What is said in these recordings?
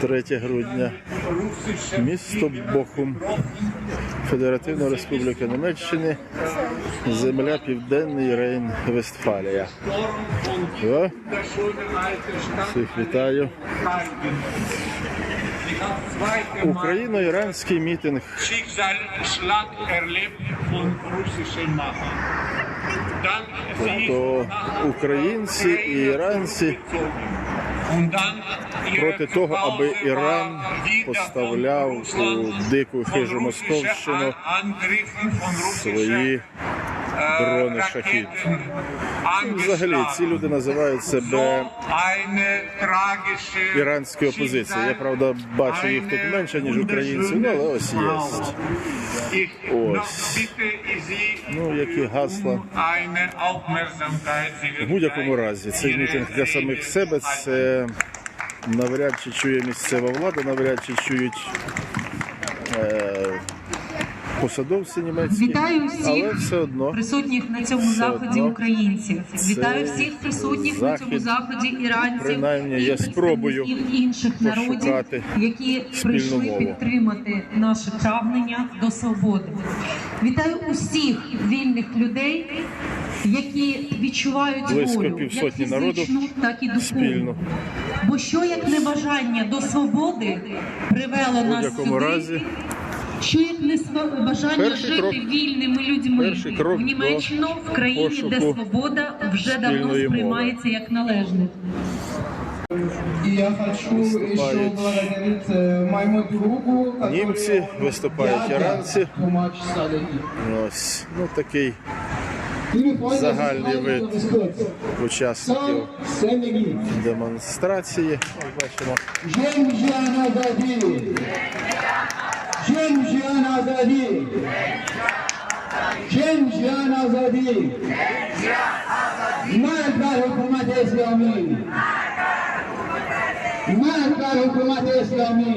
3 грудня. Місто Бохум. Федеративна Республіка Німеччини. Земля Південний Рейн Вестфалія. Всіх вітаю. Україно-іранський мітинг. Schicksal Schlag erlebt von russischen Machern. Dann sie То українці і іранці проти того, аби Іран поставляв у дику хижу Московщину свої äh, дрони шахід. Взагалі ці люди називають себе іранською опозицією. Я правда бачу їх тут менше ніж українців, ну але ось є. Ось. Ну які гасла. В будь-якому разі цей мітинг для самих себе це навряд чи чує місцева влада, навряд чи чують е, посадовці німецькі, Вітаю всіх але все одно присутніх на цьому заході українців. Вітаю всіх присутніх на цьому заході іранців принаймні, спробою представників інших народів, які прийшли мову. підтримати наше прагнення до свободи. Вітаю усіх вільних людей, які відчувають Близько волю, як фізичну, так і духовну. Бо що як небажання до свободи привело нас сюди, разі що як не сва- бажання Перший жити крок- вільними людьми перший крок в Німеччину, до в країні, де пошуку свобода вже давно спільної сприймається як належне. И я хочу еще Выступают благодарить э, моему другу, который Німці, виступають дядя іранці. Тумач Салеги. Ось ну такий Liebe Freunde, Загальний das ist вид. alles kurz. учасників Сам Сенеги. демонстрації. Ось бачимо. जिन जियान आजादी जिन जियान आजादी मरदार हुकूमत इस्लामी मरदार हुकूमत इस्लामी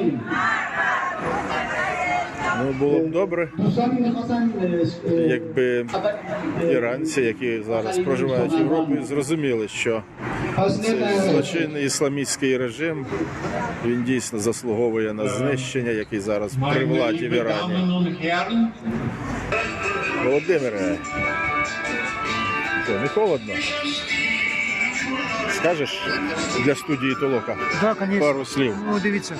Ну, було б добре, якби іранці, які зараз проживають в Європі, зрозуміли, що цей злочинний ісламістський режим він дійсно заслуговує на знищення, який зараз при владі в Ірані. Володимире, то не холодно? Скажеш для студії Толока звісно. пару слів Ну, дивіться,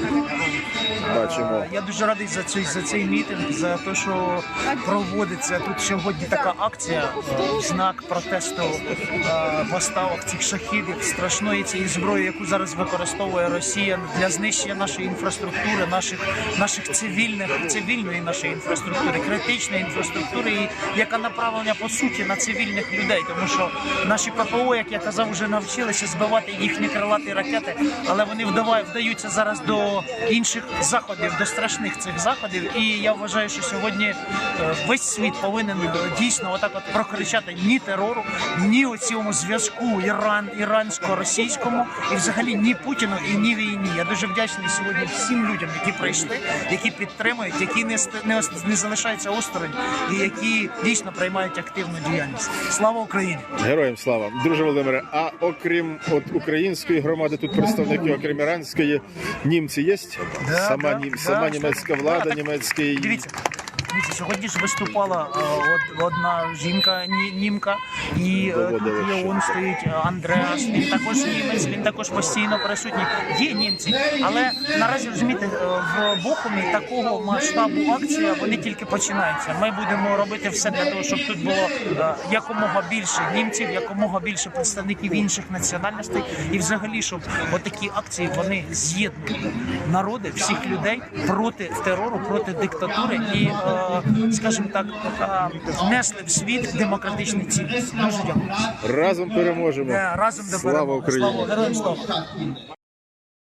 бачимо. я дуже радий за цей за цей мітинг, за те, що проводиться тут сьогодні така акція е, знак протесту е, поставок цих шахідів, страшної цієї зброї, яку зараз використовує Росія для знищення нашої інфраструктури, наших наших цивільних цивільної нашої інфраструктури, критичної інфраструктури, яка направлена по суті на цивільних людей, тому що наші ППО, як я казав, вже навчилися збивати їхні крилаті ракети, але вони вдавають, вдаються зараз до інших заходів, до страшних цих заходів. І я вважаю, що сьогодні е, весь світ повинен дійсно отак от прокричати ні терору, ні оцьому зв'язку Іран, ірансько-російському, і взагалі ні Путіну і ні війні. Я дуже вдячний сьогодні всім людям, які прийшли, які підтримують, які не не, не залишаються осторонь і які дійсно приймають активну діяльність. Слава Україні! Героям слава. Друже Володимире, а окрім от української громади, тут представники, окрім іранської, німці є? Да, сама да, нім, да, сама що- німецька влада, да, німецький. Дивіться. Дивіться, сьогодні ж виступала е, одна жінка ні, німка, і е, тут є он стоїть Андреас. Він також німець, він також постійно присутній. Є німці, але наразі розумієте, е, в Бохумі такого масштабу акція вони тільки починаються. Ми будемо робити все для того, щоб тут було е, якомога більше німців, якомога більше представників інших національностей, і взагалі, щоб отакі акції вони з'єднують народи, всіх людей проти терору, проти диктатури і, е, скажімо так, е, внесли в світ демократичні цінності. Дуже дякую. Разом переможемо. Е, Разом до Слава. Україні! Слава героям слава.